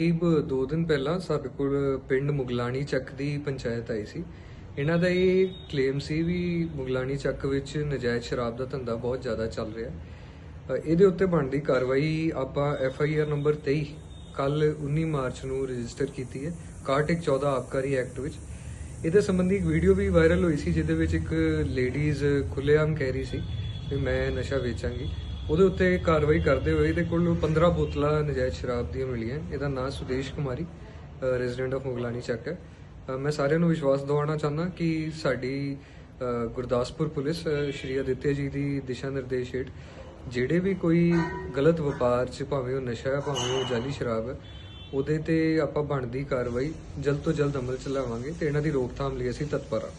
ਕਰੀਬ 2 ਦਿਨ ਪਹਿਲਾਂ ਸਾਡੇ ਕੋਲ ਪਿੰਡ ਮੁਗਲਾਣੀ ਚੱਕ ਦੀ ਪੰਚਾਇਤ ਆਈ ਸੀ। ਇਹਨਾਂ ਦਾ ਇਹ ਕਲੇਮ ਸੀ ਵੀ ਮੁਗਲਾਣੀ ਚੱਕ ਵਿੱਚ ਨਜਾਇਜ਼ ਸ਼ਰਾਬ ਦਾ ਧੰਦਾ ਬਹੁਤ ਜ਼ਿਆਦਾ ਚੱਲ ਰਿਹਾ। ਇਹਦੇ ਉੱਤੇ ਬਣਦੀ ਕਾਰਵਾਈ ਆਪਾਂ ਐਫ ਆਈ ਆਰ ਨੰਬਰ 23 ਕੱਲ 19 ਮਾਰਚ ਨੂੰ ਰਜਿਸਟਰ ਕੀਤੀ ਹੈ 6114 ਆਬਕਾਰੀ ਐਕਟ ਵਿੱਚ। ਇਹਦੇ ਸੰਬੰਧੀ ਇੱਕ ਵੀਡੀਓ ਵੀ ਵਾਇਰਲ ਹੋਈ ਸੀ, ਜਿਹਦੇ ਵਿੱਚ ਇੱਕ ਲੇਡੀਜ਼ ਖੁੱਲੇਆਮ ਕਹਿ ਰਹੀ ਸੀ ਵੀ ਮੈਂ ਨਸ਼ਾ ਵੇਚਾਂਗੀ। ਉਹਦੇ ਉੱਤੇ ਕਾਰਵਾਈ ਕਰਦੇ ਹੋਏ ਇਹਦੇ ਕੋਲ 15 ਬੋਤਲਾਂ ਨਜਾਇਜ਼ ਸ਼ਰਾਬ ਦੀਆਂ ਮਿਲੀਆਂ। ਇਹਦਾ ਨਾਮ ਸੁਦੇਸ਼ ਕੁਮਾਰੀ ਰੈਜ਼ੀਡੈਂਟ ਆਫ ਮੁਗਲਾਨੀ ਚੱਕ ਹੈ। ਮੈਂ ਸਾਰਿਆਂ ਨੂੰ ਵਿਸ਼ਵਾਸ ਦਿਵਾਉਣਾ ਚਾਹੁੰਦਾ ਕਿ ਸਾਡੀ ਗੁਰਦਾਸਪੁਰ ਪੁਲਿਸ ਸ਼੍ਰੀ ਅਦਿੱਤਿਆ ਜੀ ਦੀ ਦਿਸ਼ਾ ਨਿਰਦੇਸ਼ ਹੇਠ ਜਿਹੜੇ ਵੀ ਕੋਈ ਗਲਤ ਵਪਾਰ ਚ ਭਾਵੇਂ ਉਹ ਨਸ਼ਾ ਹੈ ਭਾਵੇਂ ਉਹ ਜਾਲੀ ਸ਼ਰਾਬ ਹੈ, ਉਹਦੇ ਤੇ ਆਪਾਂ ਬਣਦੀ ਕਾਰਵਾਈ ਜਲਦ ਤੋਂ ਜਲਦ ਅਮਲ ਚ ਲਾਵਾਂਗੇ ਤੇ ਇਹਨਾਂ ਦੀ ਰੋਕਥਾਮ ਲਈ ਅਸੀਂ ਤਤਪਰ ਹਾਂ।